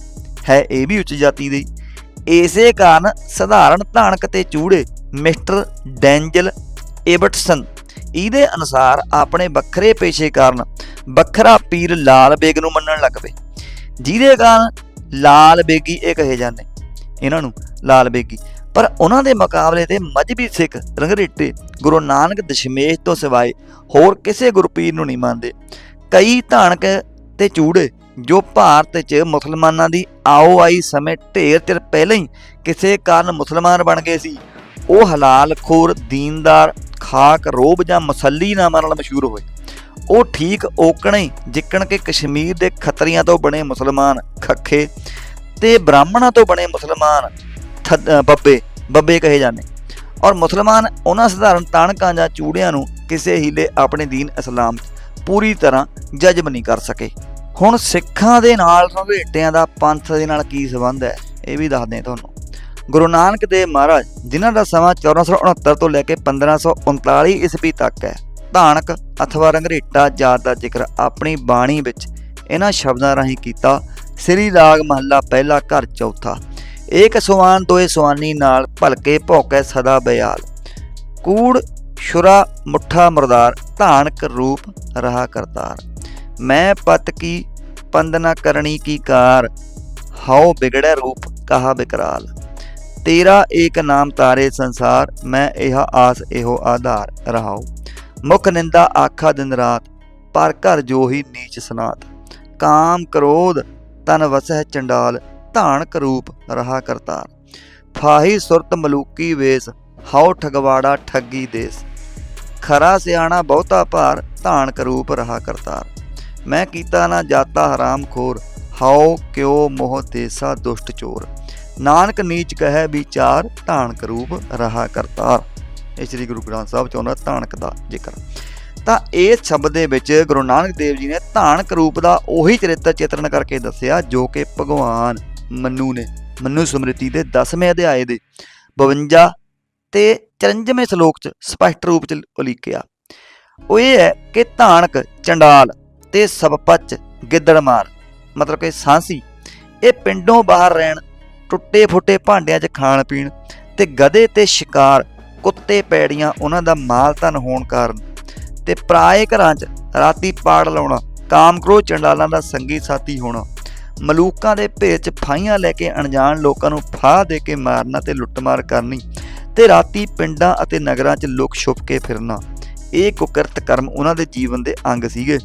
ਹੈ ਇਹ ਵੀ ਉੱਚ ਜਾਤੀ ਦੀ। ਇਸੇ ਕਾਰਨ ਸਧਾਰਨ ਧਾਨਕ ਤੇ ਚੂੜੇ ਮਿਸਟਰ ਡੈਂਜਲ ਏਬਟਸਨ ਇਹਦੇ ਅਨੁਸਾਰ ਆਪਣੇ ਵੱਖਰੇ ਪੇਸ਼ੇ ਕਾਰਨ ਵੱਖਰਾ ਪੀਰ ਲਾਲ ਬੇਗ ਨੂੰ ਮੰਨਣ ਲੱਗ ਪਏ, ਜਿਹਦੇ ਕਾਰਨ ਲਾਲ ਬੇਗੀ ਇਹ ਕਹੇ ਜਾਂਦੇ। ਇਹਨਾਂ ਨੂੰ ਲਾਲ ਬੇਗੀ ਪਰ ਉਹਨਾਂ ਦੇ ਮੁਕਾਬਲੇ ਤੇ ਮਜਬੀ ਸਿੱਖ ਰੰਗਰੇਟੇ ਗੁਰੂ ਨਾਨਕ ਦਸ਼ਮੇਸ਼ ਤੋਂ ਸਿਵਾਏ ਹੋਰ ਕਿਸੇ ਗੁਰਪੀਰ ਨੂੰ ਨਹੀਂ ਮੰਨਦੇ। ਕਈ ਧਾਨਕ ਤੇ ਚੂੜੇ ਜੋ ਭਾਰਤ 'ਚ ਮੁਸਲਮਾਨਾਂ ਦੀ ਆਓ ਆਈ ਸਮੇਂ ਢੇਰ ਚਿਰ ਪਹਿਲਾਂ ਹੀ ਕਿਸੇ ਕਾਰਨ ਮੁਸਲਮਾਨ ਬਣ ਗਏ ਸੀ, ਉਹ ਹਲਾਲ ਖੋਰ, ਦੀਨਦਾਰ, ਖਾਕ, ਰੋਬ ਜਾਂ ਮਸੱਲੀ ਨਾਮਾਂ ਨਾਲ ਮਸ਼ਹੂਰ ਹੋਏ। ਉਹ ਠੀਕ ਓਕਣੇ ਜਿੱਕਣ ਕੇ ਕਸ਼ਮੀਰ ਦੇ ਖੱਤਰੀਆਂ ਤੋਂ ਬਣੇ ਮੁਸਲਮਾਨ, ਖੱਖੇ ਤੇ ਬ੍ਰਾਹਮਣਾਂ ਤੋਂ ਬਣੇ ਮੁਸਲਮਾਨ ਬੱਬੇ ਬੱਬੇ ਕਹੇ ਜਾਂਦੇ। ਔਰ ਮੁਸਲਮਾਨ ਉਹਨਾਂ ਸਧਾਰਨ ਤਾਣਕਾਂ ਜਾਂ ਚੂੜਿਆਂ ਨੂੰ ਕਿਸੇ ਹੀਲੇ ਆਪਣੇ ਦੀਨ ਇਸਲਾਮ ਪੂਰੀ ਤਰ੍ਹਾਂ ਜਜ਼ਬ ਨਹੀਂ ਕਰ ਸਕੇ। ਹੁਣ ਸਿੱਖਾਂ ਦੇ ਨਾਲ ਰੰਗੇਟਿਆਂ ਦਾ ਪੰਥ ਦੇ ਨਾਲ ਕੀ ਸੰਬੰਧ ਹੈ, ਇਹ ਵੀ ਦੱਸਦੇ ਹਾਂ ਤੁਹਾਨੂੰ। ਗੁਰੂ ਨਾਨਕ ਦੇਵ ਮਹਾਰਾਜ, ਜਿਨ੍ਹਾਂ ਦਾ ਸਮਾਂ 1469 ਤੋਂ ਲੈ ਕੇ 1539 ਈਸਵੀ ਤੱਕ ਹੈ, ਧਾਨਕ ਅਥਵਾ ਰੰਗਰੇਟਾ ਜਾਤ ਦਾ ਜ਼ਿਕਰ ਆਪਣੀ ਬਾਣੀ ਵਿੱਚ ਇਹਨਾਂ ਸ਼ਬਦਾਂ ਰਾਹੀਂ ਕੀਤਾ। ਸ੍ਰੀ ਰਾਗ ਮਹੱਲਾ ਪਹਿਲਾ ਘਰ ਚੌਥਾ। ਏਕ ਸੁਆਨ ਦੋਏ ਸੁਆਨੀ ਨਾਲ ਭਲਕੇ ਭੌਕੇ ਸਦਾ ਬਿਆਲ। ਕੂੜ ਸ਼ੁਰਾ ਮੁੱਠਾ, ਮਰਦਾਰ, ਧਾਨਕ ਰੂਪ ਰਹਾ ਕਰਤਾਰ। ਮੈਂ ਪਤ ਕੀ ਪੰਦਨਾ ਕਰਨੀ ਕੀ ਕਾਰ, ਹਾਉ ਬਿਗੜੈ ਰੂਪ ਕਹਾ ਬਿਕਰਾਲ। ਤੇਰਾ ਏਕ ਨਾਮ ਤਾਰੇ ਸੰਸਾਰ, ਮੈਂ ਇਹ ਆਸ ਇਹੋ ਆਧਾਰ ਰਹਾਉ। ਮੁਖ ਨਿੰਦਾ ਆਖਾ ਦਿਨ ਰਾਤ, ਪਰ ਘਰ ਜੋ ਹੀ ਨੀਚ ਸਨਾਤ। ਕਾਮ ਕ੍ਰੋਧ ਤਨ ਵਸਹਿ ਚੰਡਾਲ ਧਾਨ ਰੂਪ ਰਹਾ ਕਰਤਾਰ। ਫਾਹੀ ਸੁਰਤ ਮਲੂਕੀ ਵੇਸ, ਹਾਉ ਠਗਵਾੜਾ ਠੱਗੀ ਦੇਸ। ਖਰਾ ਸਿਆਣਾ ਬਹੁਤਾ ਭਾਰ, ਧਾਨ ਕਰੂਪ ਰਹਾ ਕਰਤਾਰ। ਮੈਂ ਕੀਤਾ ਨਾ ਜਾਤਾ ਹਰਾਮ ਖੋਰ, ਹਾਉ ਕਿਉ ਮੋਹ ਦੇਸਾ ਦੁਸ਼ਟ ਚੋਰ। ਨਾਨਕ ਨੀਚ ਕਹੈ ਵਿਚਾਰ, ਧਾਨ ਕਰੂਪ ਰਹਾ ਕਰਤਾਰ। ਇਹ ਸ੍ਰੀ ਗੁਰੂ ਗ੍ਰੰਥ ਸਾਹਿਬ ਚ ਆਉਂਦਾ ਧਾਨਕ ਦਾ ਜ਼ਿਕਰ। ਤਾਂ ਇਸ ਸ਼ਬਦ ਦੇ ਵਿੱਚ ਗੁਰੂ ਨਾਨਕ ਦੇਵ ਜੀ ਨੇ ਧਾਨਕ ਰੂਪ ਦਾ ਉਹੀ ਚਰਿੱਤਰ ਚਿਤਰਨ ਕਰਕੇ ਦੱਸਿਆ ਜੋ ਕਿ ਭਗਵਾਨ ਮੰਨੂ ਨੇ, ਮੰਨੂ ਸਮ੍ਰਿਤੀ ਦੇ 10ਵੇਂ ਅਧਿਆਏ ਦੇ 52 ਤੇ 54ਵੇਂ ਸ਼ਲੋਕ ਚ ਸਪਸ਼ਟ ਰੂਪ ਚ ਉਲੀਕਿਆ। ਉਹ ਇਹ ਹੈ ਕਿ ਧਾਨਕ, ਚੰਡਾਲ ਤੇ ਸਬਪਚ ਗਿੱਦੜਮਾਰ ਮਤਲਬ ਕਿ ਸਾਂਸੀ, ਇਹ ਪਿੰਡੋਂ ਬਾਹਰ ਰਹਿਣ, ਟੁੱਟੇ ਫੁੱਟੇ ਭਾਂਡਿਆਂ 'ਚ ਖਾਣ ਪੀਣ ਤੇ ਗਧੇ ਤੇ ਸ਼ਿਕਾਰ, ਕੁੱਤੇ ਪੈੜੀਆਂ ਉਹਨਾਂ ਦਾ ਮਾਲ ਧਨ ਹੋਣ ਕਾਰਨ ਤੇ ਪਰਾਏ ਘਰਾਂ 'ਚ ਰਾਤੀ ਪਾੜ ਲਾਉਣਾ ਕਾਮ ਕਾਮਕ੍ਰੋਧ ਚੰਡਾਲਾਂ ਦਾ ਸੰਗੀ ਸਾਥੀ ਹੋਣਾ। ਮਲੂਕਾਂ ਦੇ ਭੇਤ 'ਚ ਫਾਈਆਂ ਲੈ ਕੇ ਅਣਜਾਣ ਲੋਕਾਂ ਨੂੰ ਫਾਹ ਦੇ ਕੇ ਮਾਰਨਾ ਤੇ ਲੁੱਟਮਾਰ ਕਰਨੀ ਤੇ ਰਾਤੀ ਪਿੰਡਾਂ ਅਤੇ ਨਗਰਾਂ 'ਚ ਲੁਕ ਛੁਪ ਕੇ ਫਿਰਨਾ। ਇਹ ਕੁਕਰਤ ਕਰਮ ਉਹਨਾਂ ਦੇ ਜੀਵਨ ਦੇ ਅੰਗ ਸੀਗੇ।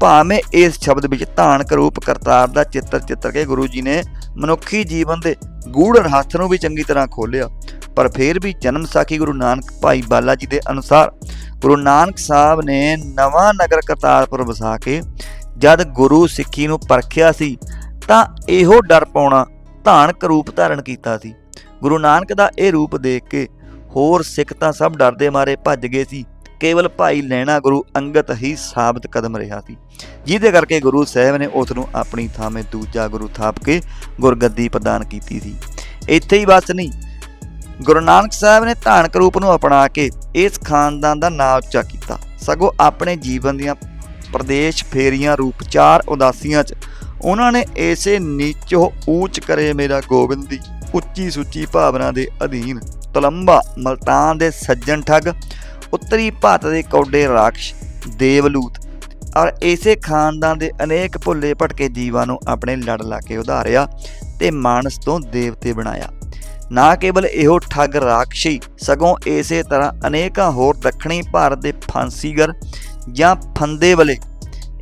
ਭਾਵੇਂ ਇਸ ਸ਼ਬਦ ਵਿੱਚ ਧਾਨ ਕਰੂਪ ਕਰਤਾਰ ਦਾ ਚਿੱਤਰ ਚਿੱਤਰ ਕੇ ਗੁਰੂ ਜੀ ਨੇ ਮਨੁੱਖੀ ਜੀਵਨ ਦੇ ਗੂੜ ਰਹੱਸ ਨੂੰ ਵੀ ਚੰਗੀ ਤਰ੍ਹਾਂ ਖੋਲਿਆ ਪਰ ਫਿਰ ਵੀ ਜਨਮ ਸਾਖੀ ਗੁਰੂ ਨਾਨਕ ਭਾਈ ਬਾਲਾ ਜੀ ਦੇ ਅਨੁਸਾਰ ਗੁਰੂ ਨਾਨਕ ਸਾਹਿਬ ਨੇ ਨਵਾਂ ਨਗਰ ਕਰਤਾਰਪੁਰ ਵਸਾ ਕੇ ਜਦ ਗੁਰੂ ਸਿੱਖੀ ਨੂੰ ਪਰਖਿਆ ਸੀ ਤਾਂ ਇਹੋ ਡਰ ਪਾਉਣਾ ਧਾਨਕ ਰੂਪ ਧਾਰਨ ਕੀਤਾ ਸੀ। ਗੁਰੂ ਨਾਨਕ ਦਾ ਇਹ ਰੂਪ ਦੇਖ ਕੇ ਹੋਰ ਸਿੱਖ ਤਾਂ ਸਭ ਡਰਦੇ ਮਾਰੇ ਭੱਜ ਗਏ ਸੀ। ਕੇਵਲ ਭਾਈ ਲੈਣਾ ਗੁਰੂ ਅੰਗਤ ਹੀ ਸਾਬਤ ਕਦਮ ਰਿਹਾ ਸੀ। ਜਿਹਦੇ ਕਰਕੇ ਗੁਰੂ ਸਾਹਿਬ ਨੇ ਉਸ ਨੂੰ ਆਪਣੀ ਥਾਵੇਂ ਦੂਜਾ ਗੁਰੂ ਥਾਪ ਕੇ ਗੁਰਗੱਦੀ ਪ੍ਰਦਾਨ ਕੀਤੀ ਸੀ। ਇੱਥੇ ਹੀ ਬਸ ਨਹੀਂ, ਗੁਰੂ ਨਾਨਕ ਸਾਹਿਬ ਨੇ ਧਾਨਕ ਰੂਪ ਨੂੰ ਅਪਣਾ ਕੇ ਇਸ ਖਾਨਦਾਨ ਦਾ ਨਾਂ ਉੱਚਾ ਕੀਤਾ। ਸਗੋਂ ਆਪਣੇ ਜੀਵਨ ਦੀਆਂ ਪ੍ਰਦੇਸ਼ ਫੇਰੀਆਂ ਰੂਪ ਚਾਰ ਉਦਾਸੀਆਂ 'ਚ ਉਹਨਾਂ ਨੇ ਐਸੇ ਨੀਚੋ ਊਚ ਕਰੇ ਮੇਰਾ ਗੋਬਿੰਦ ਦੀ ਉੱਚੀ ਸੁੱਚੀ ਭਾਵਨਾ ਦੇ ਅਧੀਨ ਤਲੰਬਾ ਮਲਤਾਨ ਦੇ ਸੱਜਣ ਠੱਗ, ਉੱਤਰੀ ਭਾਰਤ ਦੇ ਕੌਡੇ ਰਾਖਸ਼, ਦੇਵਲੂਤ ਔਰ ਇਸੇ ਖਾਨਦਾਨ ਦੇ ਅਨੇਕ ਭੁੱਲੇ ਭਟਕੇ ਜੀਵਾਂ ਨੂੰ ਆਪਣੇ ਲੜ ਲਾ ਕੇ ਉਧਾਰਿਆ ਤੇ ਮਾਨਸ ਤੋਂ ਦੇਵਤੇ ਬਣਾਇਆ। ਨਾ ਕੇਵਲ ਇਹੋ ਠੱਗ ਰਾਖਸ਼ੀ, ਸਗੋਂ ਇਸੇ ਤਰ੍ਹਾਂ ਅਨੇਕਾਂ ਹੋਰ ਦੱਖਣੀ ਭਾਰਤ ਦੇ ਫਾਂਸੀਗਰ ਜਾਂ ਫੰਦੇ ਵਾਲੇ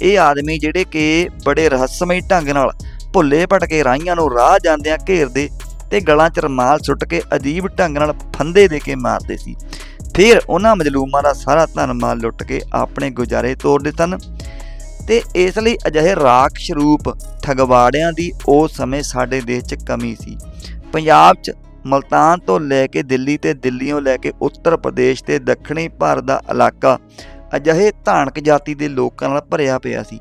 ਇਹ ਆਦਮੀ ਜਿਹੜੇ ਕਿ ਬੜੇ ਰਹੱਸਮਈ ਢੰਗ ਨਾਲ ਭੁੱਲੇ ਭਟਕੇ ਰਾਹੀਆਂ ਨੂੰ ਰਾਹ ਜਾਂਦਿਆਂ ਘੇਰਦੇ ਤੇ ਗਲਾਂ 'ਚ ਰਮਾਲ ਸੁੱਟ ਕੇ ਅਜੀਬ ਢੰਗ ਨਾਲ ਫੰਦੇ ਦੇ ਕੇ ਮਾਰਦੇ ਸੀ। ਫਿਰ ਉਹਨਾਂ ਮਜਲੂਮਾਂ ਦਾ ਸਾਰਾ ਧਨ ਮਾਲ ਲੁੱਟ ਕੇ ਆਪਣੇ ਗੁਜ਼ਾਰੇ ਤੋਰਦੇ ਸਨ ਤੇ ਇਸ ਲਈ ਅਜਿਹੇ ਰਾਖਸ਼ ਰੂਪ ਠਗਵਾੜਿਆਂ ਦੀ ਉਸ ਸਮੇਂ ਸਾਡੇ ਦੇਸ਼ 'ਚ ਕਮੀ ਸੀ। ਪੰਜਾਬ 'ਚ ਮਲਤਾਨ ਤੋਂ ਲੈ ਕੇ ਦਿੱਲੀ ਤੇ ਦਿੱਲੀੋਂ ਲੈ ਕੇ ਉੱਤਰ ਪ੍ਰਦੇਸ਼ ਤੇ ਦੱਖਣੀ ਭਾਰਤ ਦਾ ਇਲਾਕਾ ਅਜਿਹੇ ਧਾਨਕ ਜਾਤੀ ਦੇ ਲੋਕਾਂ ਨਾਲ ਭਰਿਆ ਪਿਆ ਸੀ,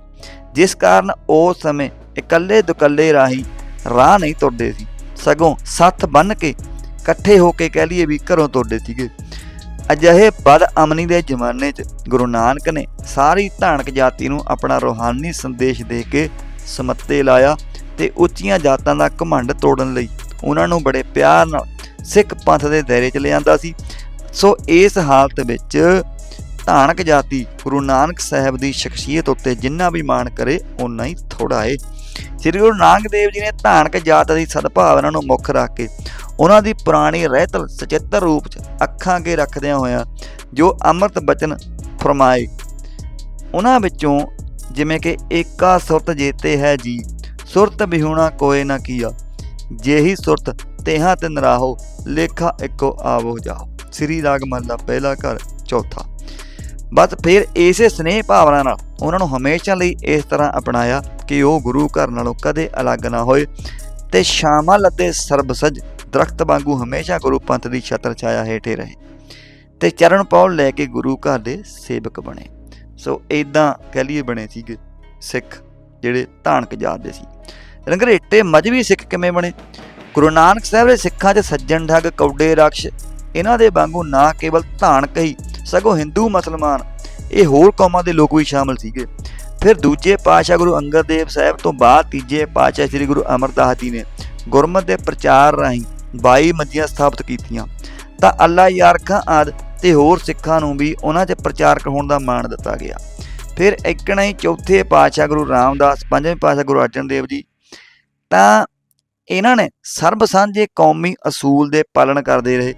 ਜਿਸ ਕਾਰਨ ਉਸ ਸਮੇਂ ਇਕੱਲੇ ਦੁਕੱਲੇ ਰਾਹੀਂ ਰਾਹ ਨਹੀਂ ਤੁਰਦੇ ਸੀ। ਸਗੋਂ ਸੱਥ ਬੰਨ ਕੇ ਇਕੱਠੇ ਹੋ ਕੇ ਕਹਿ ਲਈਏ ਵੀ ਘਰੋਂ ਤੁਰਦੇ ਸੀਗੇ। ਅਜਿਹੇ ਬਦ ਅਮਨੀ ਦੇ ਜ਼ਮਾਨੇ 'ਚ ਗੁਰੂ ਨਾਨਕ ਨੇ ਸਾਰੀ ਧਾਨਕ ਜਾਤੀ ਨੂੰ ਆਪਣਾ ਰੋਹਾਨੀ ਸੰਦੇਸ਼ ਦੇ ਕੇ ਸਮੱਤੇ ਲਾਇਆ ਤੇ ਉੱਚੀਆਂ ਜਾਤਾਂ ਦਾ ਘਮੰਡ ਤੋੜਨ ਲਈ ਉਹਨਾਂ ਨੂੰ ਬੜੇ ਪਿਆਰ ਨਾਲ ਸਿੱਖ ਪੰਥ ਦੇ ਦਾਇਰੇ 'ਚ ਲਿਆਂਦਾ ਸੀ। ਸੋ ਇਸ ਹਾਲਤ ਵਿੱਚ ਧਾਨਕ ਜਾਤੀ ਗੁਰੂ ਨਾਨਕ ਸਾਹਿਬ ਦੀ ਸ਼ਖਸੀਅਤ ਉੱਤੇ ਜਿੰਨਾ ਵੀ ਮਾਣ ਕਰੇ, ਓਨਾ ਹੀ ਥੋੜਾ ਏ। ਸ੍ਰੀ ਗੁਰੂ ਨਾਨਕ ਦੇਵ ਜੀ ਨੇ ਧਾਨਕ ਜਾਤ ਦੀ ਸਦਭਾਵਨਾ ਨੂੰ ਮੁੱਖ ਰੱਖ ਕੇ ਉਹਨਾਂ ਦੀ ਪੁਰਾਣੀ ਰਹਿਤਲ ਸਚੇਤਰ ਰੂਪ 'ਚ ਅੱਖਾਂ ਅੱਗੇ ਰੱਖਦਿਆਂ ਹੋਇਆਂ ਜੋ ਅੰਮ੍ਰਿਤ ਬਚਨ ਫਰਮਾਏ, ਉਹਨਾਂ ਵਿੱਚੋਂ ਜਿਵੇਂ ਕਿ ਏਕਾ ਸੁਰਤ ਜੇਤੇ ਹੈ ਜੀ, ਸੁਰਤ ਬਿਹੁਣਾ ਕੋਏ ਨਾ ਕੀਆ, ਜਿਹੀ ਸੁਰਤ ਤੇਹਾਂ ਤੇ ਨਰਾਹੋ ਲੇਖਾ ਇੱਕੋ ਆਵੋ ਜਾਓ ਸ੍ਰੀ ਰਾਗ ਮਹਲਾ ਪਹਿਲਾ ਘਰ, ਚੌਥਾ। ਬਸ ਫਿਰ ਇਸੇ ਸਨੇਹ ਭਾਵਨਾ ਨਾਲ ਉਹਨਾਂ ਨੂੰ ਹਮੇਸ਼ਾ ਲਈ ਇਸ ਤਰ੍ਹਾਂ ਅਪਣਾਇਆ ਕਿ ਉਹ ਗੁਰੂ ਘਰ ਨਾਲੋਂ ਕਦੇ ਅਲੱਗ ਨਾ ਹੋਏ ਤੇ ਸ਼ਾਮਲ ਅਤੇ ਸਰਬਸਜ ਦਰਖਤ ਵਾਂਗੂ ਹਮੇਸ਼ਾ ਗੁਰੂ ਪੰਥ ਦੀ ਛਤਰ ਛਾਇਆ ਹੇਠੇ ਰਹੇ ਤੇ ਚਰਨ ਪੌਲ ਲੈ ਕੇ ਗੁਰੂ ਘਰ ਦੇ ਸੇਵਕ ਬਣੇ। ਸੋ ਇਦਾਂ ਕਹਿ ਲਈਏ ਬਣੇ ਸੀਗੇ ਸਿੱਖ ਜਿਹੜੇ ਧਾਨਕ ਜਾਤ ਦੇ ਸੀ। ਰੰਗਰੇਟੇ ਮਜਬੀ ਸਿੱਖ ਕਿਵੇਂ ਬਣੇ? ਗੁਰੂ ਨਾਨਕ ਸਾਹਿਬ ਦੇ ਸਿੱਖਾਂ 'ਚ ਸੱਜਣ ਠੱਗ, ਕੌਡੇ ਰਕਸ਼ ਇਹਨਾਂ ਦੇ ਵਾਂਗੂ ਨਾ ਕੇਵਲ ਧਾਨਕ ਹੀ ਸਗੋਂ ਹਿੰਦੂ ਮੁਸਲਮਾਨ, ਇਹ ਹੋਰ ਕੌਮਾਂ ਦੇ ਲੋਕ ਵੀ ਸ਼ਾਮਲ ਸੀਗੇ। ਫਿਰ ਦੂਜੇ ਪਾਤਸ਼ਾਹ ਗੁਰੂ ਅੰਗਦ ਦੇਵ ਸਾਹਿਬ ਤੋਂ ਬਾਅਦ ਤੀਜੇ ਪਾਤਸ਼ਾਹ ਸ੍ਰੀ ਗੁਰੂ ਅਮਰਦਾਸ ਜੀ ਨੇ ਗੁਰਮਤਿ ਦੇ ਪ੍ਰਚਾਰ ਰਾਹੀਂ 22 ਮੰਜੀਆਂ ਸਥਾਪਿਤ ਕੀਤੀਆਂ। ਤਾਂ ਅੱਲਾ ਯਾਰਖਾਂ ਆਦ ਤੇ ਹੋਰ ਸਿੱਖਾਂ ਨੂੰ ਵੀ ਉਹਨਾਂ 'ਚ ਪ੍ਰਚਾਰਕ ਹੋਣ ਦਾ ਮਾਣ ਦਿੱਤਾ ਗਿਆ। ਫਿਰ ਇੱਕਣਾ ਹੀ ਚੌਥੇ ਪਾਤਸ਼ਾਹ ਗੁਰੂ ਰਾਮਦਾਸ, ਪੰਜਵੇਂ ਪਾਤਸ਼ਾਹ ਗੁਰੂ ਅਰਜਨ ਦੇਵ ਜੀ। ਤਾਂ ਇਹਨਾਂ ਨੇ ਸਰਬ ਸਾਂਝੇ ਕੌਮੀ ਅਸੂਲ ਦੇ ਪਾਲਣ ਕਰਦੇ ਰਹੇ।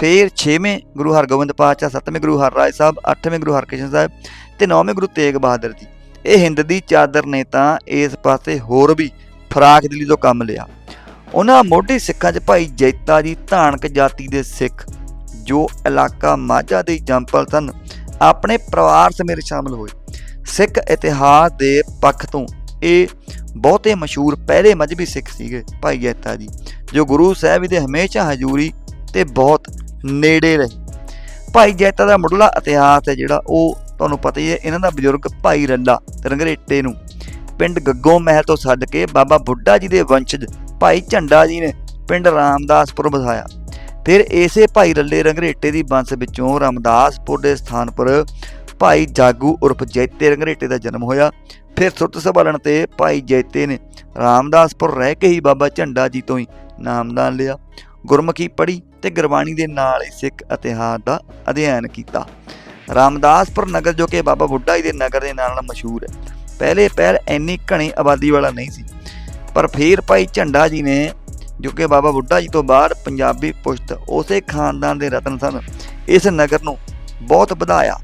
ਫਿਰ 6ਵੇਂ ਗੁਰੂ ਹਰਗੋਬਿੰਦ ਪਾਤਸ਼ਾਹ 7ਵੇਂ ਗੁਰੂ ਹਰਰਾਏ ਸਾਹਿਬ 8ਵੇਂ ਗੁਰੂ ਹਰਕ੍ਰਿਸ਼ਨ ਸਾਹਿਬ ਤੇ 9ਵੇਂ ਗੁਰੂ ਤੇਗ ਬਹਾਦਰ ਜੀ। ਇਹ ਹਿੰਦ ਦੀ ਚਾਦਰ ਨੇ ਤਾਂ ਇਸ ਪਾਸੇ ਹੋਰ ਵੀ ਫਰਾਕ ਦਿਲੀ ਤੋਂ ਕੰਮ ਲਿਆ। ਉਹਨਾਂ ਮੋਢੀ ਸਿੱਖਾਂ 'ਚ ਭਾਈ ਜੈਤਾ ਜੀ ਧਾਨਕ ਜਾਤੀ ਦੇ ਸਿੱਖ, ਜੋ ਇਲਾਕਾ ਮਾਝਾ ਦੇ ਜੰਪਲ ਸਨ, ਆਪਣੇ ਪਰਿਵਾਰ ਸਮੇਤ ਸ਼ਾਮਲ ਹੋਏ। ਸਿੱਖ ਇਤਿਹਾਸ ਦੇ ਪੱਖ ਤੋਂ ਇਹ ਬਹੁਤੇ ਮਸ਼ਹੂਰ ਪਹਿਲੇ ਮਜਬੀ ਸਿੱਖ ਸੀਗੇ ਭਾਈ ਜੈਤਾ ਜੀ, ਜੋ ਗੁਰੂ ਸਾਹਿਬ ਦੇ ਹਮੇਸ਼ਾ ਹਜ਼ੂਰੀ ਤੇ ਬਹੁਤ ਨੇੜੇ ਰਹੇ। ਭਾਈ ਜੈਤਾ ਦਾ ਮੁੱਢਲਾ ਇਤਿਹਾਸ ਹੈ ਜਿਹੜਾ ਉਹ ਤੁਹਾਨੂੰ ਪਤਾ ਹੀ ਹੈ, ਇਹਨਾਂ ਦਾ ਬਜ਼ੁਰਗ ਭਾਈ ਰੱਲਾ ਰੰਗਰੇਟੇ ਨੂੰ ਪਿੰਡ ਗੱਗੋ ਮਹਿਲ ਤੋਂ ਛੱਡ ਕੇ ਬਾਬਾ ਬੁੱਢਾ ਜੀ ਦੇ ਵੰਸ਼ਜ ਭਾਈ ਝੰਡਾ ਜੀ ਨੇ ਪਿੰਡ ਰਾਮਦਾਸਪੁਰ ਵਸਾਇਆ। ਫਿਰ ਇਸੇ ਭਾਈ ਰੱਲੇ ਰੰਗਰੇਟੇ ਦੀ ਬੰਸ ਵਿੱਚੋਂ ਰਾਮਦਾਸਪੁਰ ਦੇ ਸਥਾਨ ਪਰ ਭਾਈ ਜਾਗੂ ਉਰਫ ਜੈਤੇ ਰੰਗਰੇਟੇ ਦਾ ਜਨਮ ਹੋਇਆ। ਫਿਰ ਸੁਰਤ ਸੰਭਾਲਣ ਤੇ ਭਾਈ ਜੈਤੇ ਨੇ ਰਾਮਦਾਸਪੁਰ ਰਹਿ ਕੇ ਹੀ ਬਾਬਾ ਝੰਡਾ ਜੀ ਤੋਂ ਹੀ ਨਾਮਦਾਨ ਲਿਆ। ਗੁਰਮੁਖੀ ਪੜ੍ਹੀ ਤੇ ਗੁਰਬਾਣੀ ਦੇ ਨਾਲ ਹੀ ਸਿੱਖ ਇਤਿਹਾਸ ਦਾ ਅਧਿਐਨ ਕੀਤਾ। ਰਾਮਦਾਸਪੁਰ ਨਗਰ ਜੋ ਕਿ ਬਾਬਾ ਬੁੱਢਾ ਜੀ ਦੇ ਨਗਰ ਦੇ ਨਾਲ ਨਾਲ ਮਸ਼ਹੂਰ ਹੈ। ਪਹਿਲੇ ਪਹਿਲ ਇੰਨੀ ਘਣੀ ਆਬਾਦੀ ਵਾਲਾ ਨਹੀਂ ਸੀ। ਪਰ ਫਿਰ ਭਾਈ ਝੰਡਾ ਜੀ ਨੇ, ਜੋ ਕਿ ਬਾਬਾ ਬੁੱਢਾ ਜੀ ਤੋਂ ਬਾਅਦ ਪੰਜਾਬੀ ਪੁਸ਼ਤ ਉਸੇ ਖਾਨਦਾਨ ਦੇ ਰਤਨ ਸਨ, ਇਸ ਨਗਰ ਨੂੰ ਬਹੁਤ ਵਧਾਇਆ।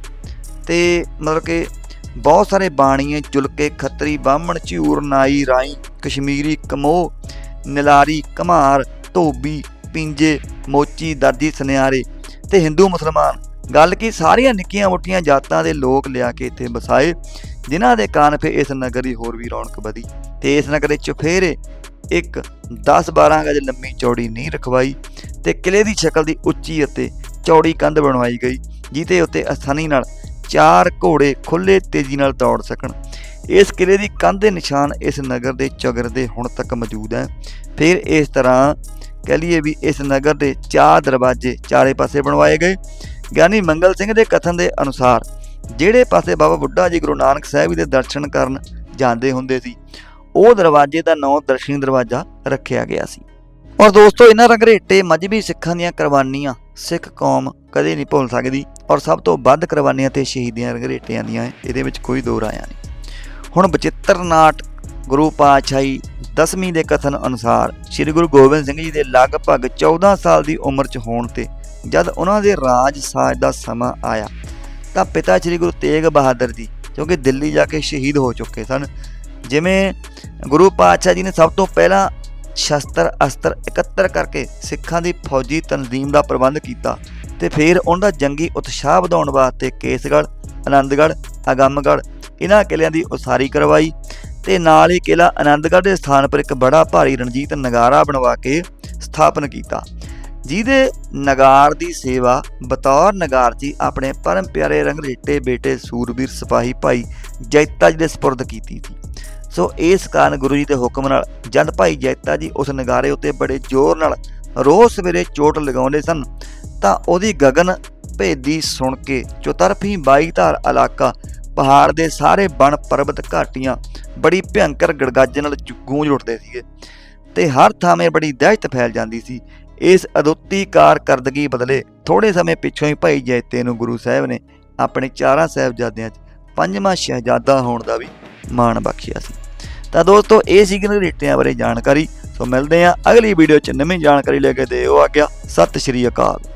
ਤੇ ਮਤਲਬ ਕਿ ਬਹੁਤ ਸਾਰੇ ਬਾਣੀਏ ਜੁਲਕੇ ਖੱਤਰੀ, ਬਾਹਮਣ, ਝੂਰ, ਨਾਈ, ਰਾਈ, ਕਸ਼ਮੀਰੀ, ਕਮੋਹ, ਨਿਲਾਰੀ ਕਮਾਰ ਧੋਬੀ ਪਿੰਜੇ, ਮੋਚੀ ਦਰਜੀ ਸੁਨਿਆਰੇ ਤੇ ਹਿੰਦੂ ਮੁਸਲਮਾਨ। ਗੱਲ ਕੀ ਸਾਰੀਆਂ ਨਿੱਕੀਆਂ ਮੋਟੀਆਂ ਜਾਤਾਂ ਦੇ ਲੋਕ ਲਿਆ ਕੇ ਇੱਥੇ ਵਸਾਏ, ਜਿਨ੍ਹਾਂ ਦੇ ਕਾਰਨ ਫਿਰ ਇਸ ਨਗਰ ਦੀ ਹੋਰ ਵੀ ਰੌਣਕ ਵਧੀ ਤੇ ਇਸ ਨਗਰ ਦੇ ਚੁਫੇਰੇ ਇੱਕ 10-12 ਗਜ ਲੰਮੀ ਚੌੜੀ ਨੀਂਹ ਰਖਵਾਈ ਤੇ ਕਿਲੇ ਦੀ ਸ਼ਕਲ ਦੀ ਉੱਚੀ ਅਤੇ ਚੌੜੀ ਕੰਧ ਬਣਵਾਈ ਗਈ, ਜਿਹਦੇ ਉੱਤੇ ਆਸਾਨੀ ਨਾਲ ਚਾਰ ਘੋੜੇ ਖੁੱਲੇ ਤੇਜ਼ੀ ਨਾਲ ਦੌੜ ਸਕਣ। ਇਸ ਕਿਲੇ ਦੀ ਕੰਧ ਦੇ ਨਿਸ਼ਾਨ ਇਸ ਨਗਰ ਦੇ ਚੌਗਿਰਦੇ ਹੁਣ ਤੱਕ ਮੌਜੂਦ ਹੈ। ਫਿਰ ਇਸ ਤਰ੍ਹਾਂ ਕਹਿ ਲਈਏ ਵੀ ਇਸ ਨਗਰ ਦੇ ਚਾਰ ਦਰਵਾਜ਼ੇ ਚਾਰੇ ਪਾਸੇ ਬਣਵਾਏ ਗਏ। ਗਿਆਨੀ ਮੰਗਲ ਸਿੰਘ ਦੇ ਕਥਨ ਦੇ ਅਨੁਸਾਰ ਜਿਹੜੇ ਪਾਸੇ ਬਾਬਾ ਬੁੱਢਾ ਜੀ ਗੁਰੂ ਨਾਨਕ ਸਾਹਿਬ ਜੀ ਦੇ ਦਰਸ਼ਨ ਕਰਨ ਜਾਂਦੇ ਹੁੰਦੇ ਸੀ, ਉਹ ਦਰਵਾਜ਼ੇ ਦਾ ਨਾਂ ਦਰਸ਼ਨੀ ਦਰਵਾਜ਼ਾ ਰੱਖਿਆ ਗਿਆ ਸੀ। ਔਰ ਦੋਸਤੋ, ਇਹਨਾਂ ਰੰਗਰੇਟੇ ਮਜਬੀ ਸਿੱਖਾਂ ਦੀਆਂ ਕੁਰਬਾਨੀਆਂ ਸਿੱਖ ਕੌਮ ਕਦੇ ਨਹੀਂ ਭੁੱਲ ਸਕਦੀ ਔਰ ਸਭ ਤੋਂ ਵੱਧ ਕੁਰਬਾਨੀਆਂ ਤੇ ਸ਼ਹੀਦੀਆਂ ਰੰਗਰੇਟਿਆਂ ਦੀਆਂ, ਇਹਦੇ ਵਿੱਚ ਕੋਈ ਦੋ ਰਾਇਆ ਨਹੀਂ। ਹੁਣ ਬਚਿੱਤਰਨਾਟ ਗੁਰੂ ਪਾਤਸ਼ਾਹੀ ਦਸਵੀਂ ਦੇ ਕਥਨ ਅਨੁਸਾਰ ਸ੍ਰੀ ਗੁਰੂ ਗੋਬਿੰਦ ਸਿੰਘ ਜੀ ਦੇ ਲਗਭਗ 14 ਸਾਲ ਦੀ ਉਮਰ 'ਚ ਹੋਣ ਤੇ ਜਦ ਉਹਨਾਂ ਦੇ ਰਾਜ ਸਾਜ ਦਾ ਸਮਾਂ ਆਇਆ, ਤਾਂ ਪਿਤਾ ਸ੍ਰੀ ਗੁਰੂ ਤੇਗ ਬਹਾਦਰ ਜੀ, ਜੋ ਕਿ ਦਿੱਲੀ ਜਾ ਕੇ ਸ਼ਹੀਦ ਹੋ ਚੁੱਕੇ ਸਨ, ਜਿਵੇਂ ਗੁਰੂ ਪਾਤਸ਼ਾਹ ਜੀ ਨੇ ਸਭ ਤੋਂ ਪਹਿਲਾਂ ਸ਼ਸਤਰ ਅਸਤਰ ਇਕੱਤਰ ਕਰਕੇ ਸਿੱਖਾਂ ਦੀ ਫੌਜੀ ਤਨਜ਼ੀਮ ਦਾ ਪ੍ਰਬੰਧ ਕੀਤਾ ਤੇ ਫਿਰ ਉਹਨਾਂ ਦਾ ਜੰਗੀ ਉਤਸ਼ਾਹ ਵਧਾਉਣ ਵਾਸਤੇ ਕੇਸਗੜ੍ਹ, ਆਨੰਦਗੜ੍ਹ, ਅਗੰਮਗੜ੍ਹ ਇਹਨਾਂ ਕਿਲਿਆਂ ਦੀ ਉਸਾਰੀ ਕਰਵਾਈ ਤੇ ਨਾਲ ਹੀ ਕਿਲਾ ਆਨੰਦਗੜ੍ਹ ਦੇ ਸਥਾਨ ਪਰ ਇੱਕ ਬੜਾ ਭਾਰੀ ਰਣਜੀਤ ਨਗਾਰਾ ਬਣਵਾ ਕੇ ਸਥਾਪਨ ਕੀਤਾ। ਜਿਹਦੇ ਨਗਾਰ ਦੀ ਸੇਵਾ ਬਤੌਰ ਨਗਾਰ ਜੀ ਆਪਣੇ ਪਰਮ ਪਿਆਰੇ ਰੰਗਰੇਟੇ ਬੇਟੇ ਸੂਰਬੀਰ ਸਿਪਾਹੀ ਭਾਈ ਜੈਤਾ ਜੀ ਦੇ ਸਪੁਰਦ ਕੀਤੀ ਸੀ। ਸੋ ਇਸ ਕਾਰਨ ਗੁਰੂ ਜੀ ਦੇ ਹੁਕਮ ਨਾਲ ਜਦ ਭਾਈ ਜੈਤਾ ਜੀ ਉਸ ਨਗਾਰੇ ਉੱਤੇ ਬੜੇ ਜ਼ੋਰ ਨਾਲ ਰੋਜ਼ ਸਵੇਰੇ ਚੋਟ ਲਗਾਉਂਦੇ ਸਨ, ਤਾਂ ਉਹਦੀ ਗਗਨ ਭੇਦੀ ਸੁਣ ਕੇ ਚੁਤਰਫੀ ਬਾਈ ਧਾਰ ਇਲਾਕਾ ਪਹਾੜ ਦੇ ਸਾਰੇ ਬਣ ਪਰਬਤ ਘਾਟੀਆਂ ਬੜੀ ਭਿਅੰਕਰ ਗੜਗਾਜੇ ਨਾਲ ਚ- ਗੂੰਜ ਉੱਠਦੇ ਸੀਗੇ ਤੇ ਹਰ ਥਾਵੇਂ ਬੜੀ ਦਹਿਸ਼ਤ ਫੈਲ ਜਾਂਦੀ ਸੀ। ਇਸ ਅਦੁੱਤੀ ਕਾਰਕਰਦਗੀ ਬਦਲੇ ਥੋੜੇ ਸਮੇਂ ਪਿੱਛੋਂ ਹੀ ਭਾਈ ਜੈਤੇ ਨੂੰ ਗੁਰੂ ਸਾਹਿਬ ਨੇ ਆਪਣੇ ਚਾਰਾਂ ਸਾਹਿਬਜ਼ਾਦਿਆਂ 'ਚ ਪੰਜਵਾਂ ਸ਼ਹਿਜ਼ਾਦਾ ਹੋਣ ਦਾ ਵੀ ਮਾਣ ਬਖਸ਼ਿਆ ਸੀ। ਤਾਂ ਦੋਸਤੋ, ਇਹ ਸੀ ਗਨਰੇਟਿਆਂ ਬਾਰੇ ਜਾਣਕਾਰੀ। ਸੋ ਮਿਲਦੇ ਹਾਂ ਅਗਲੀ ਵੀਡੀਓ 'ਚ। ਨਵੀਂ ਜਾਣਕਾਰੀ ਲੈ ਕੇ ਦਿਓ ਆ ਗਿਆ ਸਤਿ ਸ਼੍ਰੀ ਅਕਾਲ।